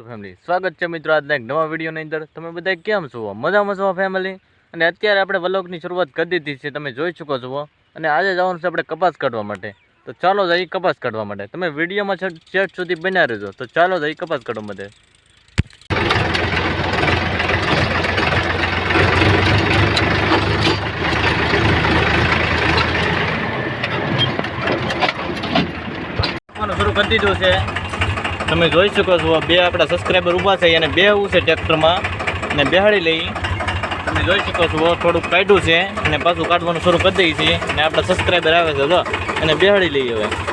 તો ફેમિલી સ્વાગત છે મિત્રો આજના એક નવા વિડીયોની અંદર. તમે બધા કેમ છો? મજામાં છો ફેમિલી અને અત્યારે આપણે વ્લોગની શરૂઆત કરી દીધી છે. તમે જોઈ શકો છો. અને આજે જવાનું છે આપણે કપાસ કાઢવા માટે. તો ચાલો જઈ કપાસ કાઢવા માટે. તમે વિડીયોમાં છેક સુધી બન્યા રહેજો. તો ચાલો જઈ કપાસ કાઢવા માટે. શરૂ કરી દીધું છે. તમે જોઈ શકો છો, બે આપણા સબસ્ક્રાઈબર ઊભા છે અને બે એવું છે ટ્રેક્ટરમાં અને બેહાડી લઈ. તમે જોઈ શકો છો, થોડુંક કાઢ્યું છે અને પાછું કાઢવાનું શરૂ કરી દઈએ છીએ અને આપણા સબસ્ક્રાઈબર આવે છે, જો. અને બેહાડી લઈએ હવે.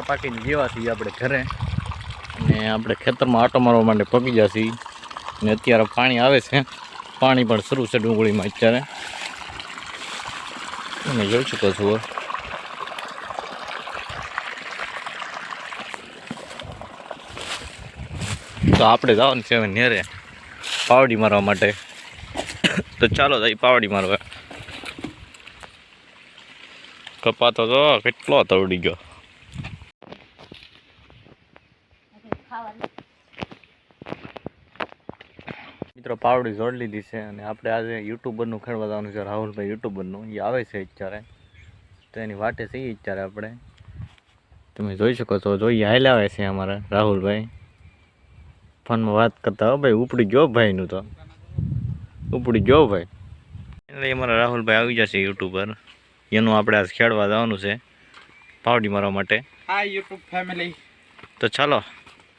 રા પાકીને જેવા છીએ આપણે ઘરે. અને આપણે ખેતરમાં આટો મારવા માટે પગી ગયા છીએ. અને અત્યારે પાણી આવે છે. પાણી પણ શરૂ છે ડુંગળીમાં અત્યારે. તમે જોઈ શકો છો. તો આપણે જવાનું છે નેરે પાવડી મારવા માટે. તો ચાલો જઈ પાવડી મારવા. કપાતો તો કેટલો તવડી ગયો. મિત્રો પાવડી જોડ લીધી છે અને આપણે આજે યુટ્યુબરનું ખેડવા જવાનું છે રાહુલભાઈ યુટ્યુબરનું. એ આવે છે અત્યારે. તો એની વાટે છે અત્યારે આપણે. તમે જોઈ શકો છો જોઈએ હાલ આવે છે અમારા રાહુલભાઈ. ફોનમાં વાત કરતા હો ભાઈ ઉપડી ગયો ભાઈનું તો. ઉપડી ગયો ભાઈ. એટલે અમારા રાહુલભાઈ આવી જશે યુટ્યુબર. એનું આપણે આજ ખેડવા જવાનું છે પાવડી મારવા માટે. હા યુટ્યુબ ફેમિલી. તો ચાલો.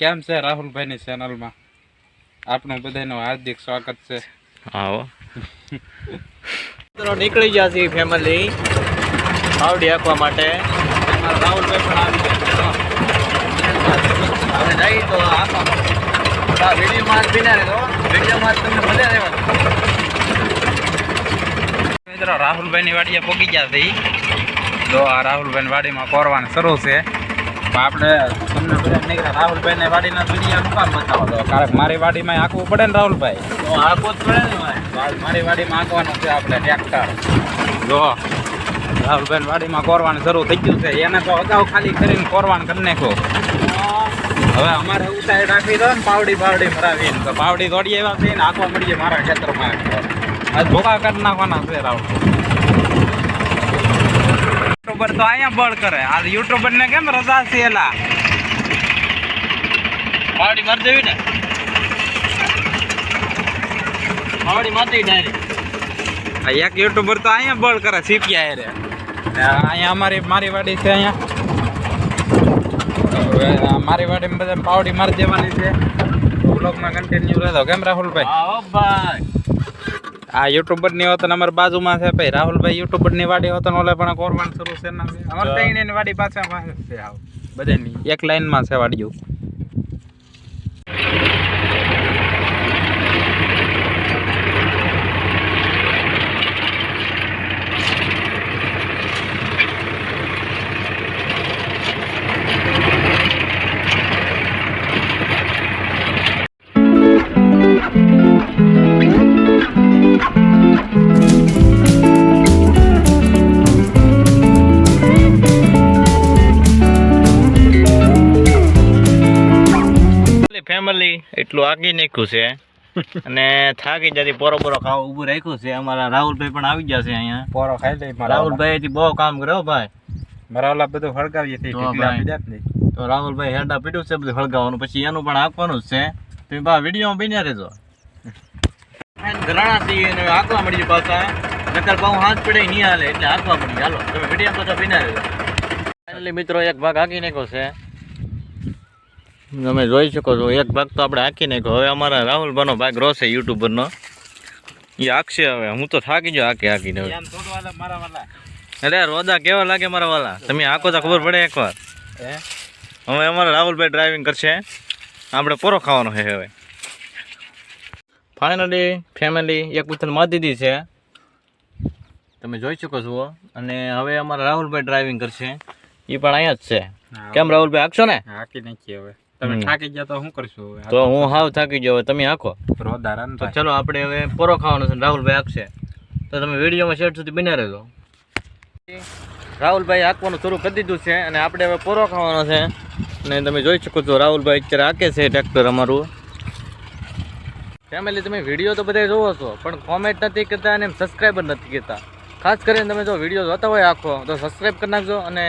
કેમ છે રાહુલભાઈની ચેનલમાં આપનું બધાનું હાર્દિક સ્વાગત છે. આવો. મિત્રો નીકળી ગયા છે ફેમિલી આવડી આપવા માટે. રાહુલભાઈ પણ આવી ગયા છે હવે જઈ તો આપવા વીડિયો જ બિના રહેતો વિડીયોમાં જ તમને મજા રહેવાનું મિત્રો રાહુલભાઈની વાડીએ પોગી ગયા છે તો જો આ રાહુલભાઈની વાડીમાં કોરવાનું શરૂ છે. આપણે તમને બધા નીકળ્યા વાડીના શું કામ બતાવો. તો કારણ મારી વાડીમાં આંકવું પડે ને રાહુલભાઈ? તો આખો જ પડે ને મારી વાડીમાં આંકવાનું છે આપણે ટ્રેક્ટર. જો રાહુલભાઈ વાડીમાં કોરવાનું શરૂ થઈ ગયું છે. એને તો અગાઉ ખાલી કરીને કોરવાનું કરી નાખો હવે અમારે ઉતાય રાખી દો ને પાવડી પાવડી ભરાવીને. તો પાવડી દોડી એવા છે ને આંકવા મળીએ મારા ખેતરમાં આજ ભોગા કરી નાખવાના છે રાહુલ. યુટ્યુબર તો અહીંયા બળ કરે. આ યુટ્યુબર ને કેમ રજા છે એલા? પાવડી મારી દેવી ને? પાવડી મારી ડાયરેક્ટ એક યુટ્યુબર તો અહીંયા બળ કરે સીપિયા રે અહીંયા અમારી મારી વાડી છે અહીંયા. મારી વાડીમાં બધા પાવડી મારી દેવાની છે. બ્લોગમાં કન્ટિન્યુ રહેતો કેમ રાહુલભાઈ? ભાઈ. આ યુટ્યુબરની હોત ને બાજુમાં છે ભાઈ રાહુલભાઈ યુટ્યુબરની વાડી હોત ને ઓલે પણ કોરવાન શરૂ છે ને અમારે તઈને વાડી પાછા પાસે છે આવ. બધાની એક લાઈનમાં છે વાડીઓ. ફેમિલી એટલું આગી નાખ્યું છે. અને થાકી જતી પોરો પોરો ખાવા ઊભું રાખ્યું છે. અમારા રાહુલભાઈ પણ આવી ગયા છે અહીંયા. પોરો ખાઈ લઈ રાહુલભાઈ થી બહુ કામ કર્યો ભાઈ. મારા ઓલા બધું હળગાવીએ તે તો રાહુલભાઈ હેડા પીડ્યું છે બધું હળગાવવાનું. પછી એનું પણ આપવાનું જ છે. તમે બા વીડિયો બન્યા રહેજો. ઘરાણા થી અને હાંકવા મળી પાછા. નકર બહુ હાથ પડે નહીં હાલે એટલે હાંકવા મળી હાલો તમે વીડિયો પાછા બિના રહેજો. ફાઇનલી મિત્રો એક ભાગ આગી નાખ્યો છે. તમે જોઈ શકો છો એક ભાગ તો આપણે હાંકી નાખ્યો. હવે અમારા રાહુલભાઈનો ભાગ રોશે યુટ્યુબરનો એ હાંકશે હવે. હું તો થાકી જો હાંકી હાંકીને અરે રોદા કેવા લાગે મારા વાલા તમે હાંકો તો ખબર પડે એકવાર. હે? હવે અમારા રાહુલભાઈ ડ્રાઇવિંગ કરશે. આપણે પૂરો ખાવાનો છે હવે. ફાઇનલી ફેમિલી એક ઉથલ મારી દીધી છે. તમે જોઈ શકો છો. અને હવે અમારા રાહુલભાઈ ડ્રાઇવિંગ કરશે. એ પણ અહીંયા જ છે. કેમ રાહુલભાઈ હાંકશો ને? હાકી નાખીએ હવે. તમે થાકી ગયા તો શું કરશું હવે? તો હું હાવ થાકી ગયો હવે તમે આખો તો ચલો આપણે હવે પોરો ખાવાનો છે રાહુલભાઈ આખશે તો તમે વિડીયોમાં શેઠ સુધી બન્યા રહેજો. રાહુલભાઈ હાંકવાનું શરૂ કરી દીધું છે અને આપણે હવે પોરો ખાવાનો છે. અને તમે જોઈ શકો છો રાહુલભાઈ અત્યારે હાંકે છે ટ્રેક્ટર અમારું. ફેમિલી તમે વીડિયો તો બધા જોવો છો પણ કોમેન્ટ નથી કરતા અને સબસ્ક્રાઈબર નથી કરતા. ખાસ કરીને તમે જો વીડિયો જોતા હોય આખો તો સબસ્ક્રાઈબ કરી નાખજો અને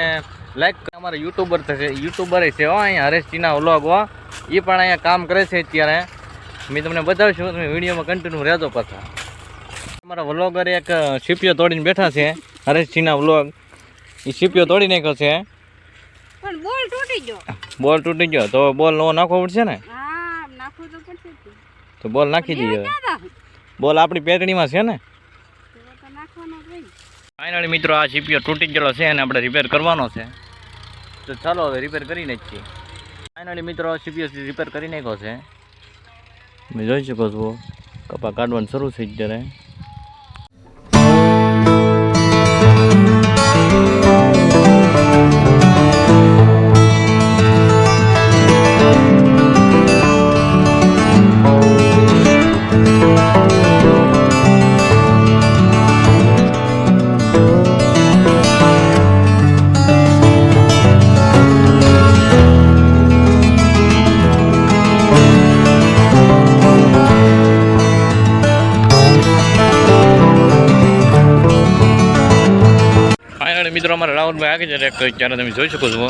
લાઈક અમારા યુટ્યુબર થશે યુટ્યુબર છે હો અહીંયા હરેશજીના વ્લોગ હો. એ પણ અહીંયા કામ કરે છે અત્યારે. મેં તમને બતાવીશું તમે વિડીયોમાં કન્ટિન્યુ રહેતો પાછા. અમારા વ્લોગર એક સીપીઓ તોડીને બેઠા છે હરેશજીના વ્લોગ એ સીપીઓ તોડી નાખ્યો છે. બોલ તૂટી ગયો. બોલ તૂટી ગયો તો બોલ નવો નાખવો પડશે ને? તો બોલ નાખી દઈએ? બોલ આપણી પેટણીમાં છે ને. ફાઇનલી મિત્રો આ સીપીઓ તૂટી ગયેલો છે અને આપણે રિપેર કરવાનો છે. તો ચાલો હવે રિપેર કરી નાખીએ ફાઇનલી મિત્રો સીપીઓ રિપેર કરી નાખ્યો છે. તમે જોઈ શકો છો. કપા કાઢવાનું શરૂ થઈ જ ફાઇનલી મિત્રો અમારા રાહુલભાઈ આગળ તો ત્યારે તમે જોઈ શકો છો.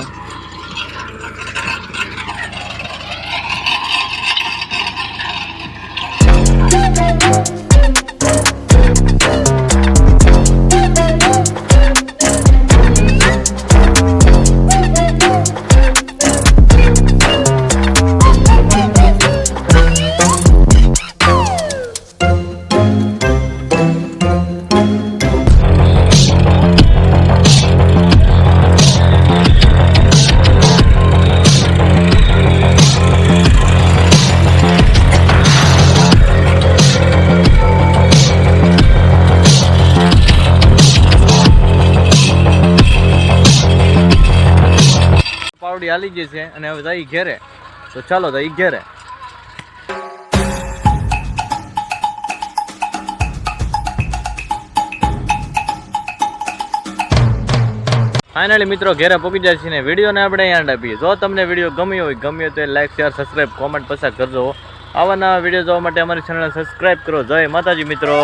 પાવડી હાલી ગઈ છે અને હવે જઈ ઘેરે. તો ચાલો જઈ ઘેરે. ફાઇનલી મિત્રો ઘેરે પહોંચી જાય છે ને વિડીયોને આપણે અહીંયા આપીએ. જો તમને વીડિયો ગમ્યો હોય, ગમ્યો તો લાઈક શેર સબસ્ક્રાઈબ કોમેન્ટ પસાર કરજો. આવા નવા વીડિયો જોવા માટે અમારી ચેનલને સબસ્ક્રાઈબ કરો. જય માતાજી મિત્રો.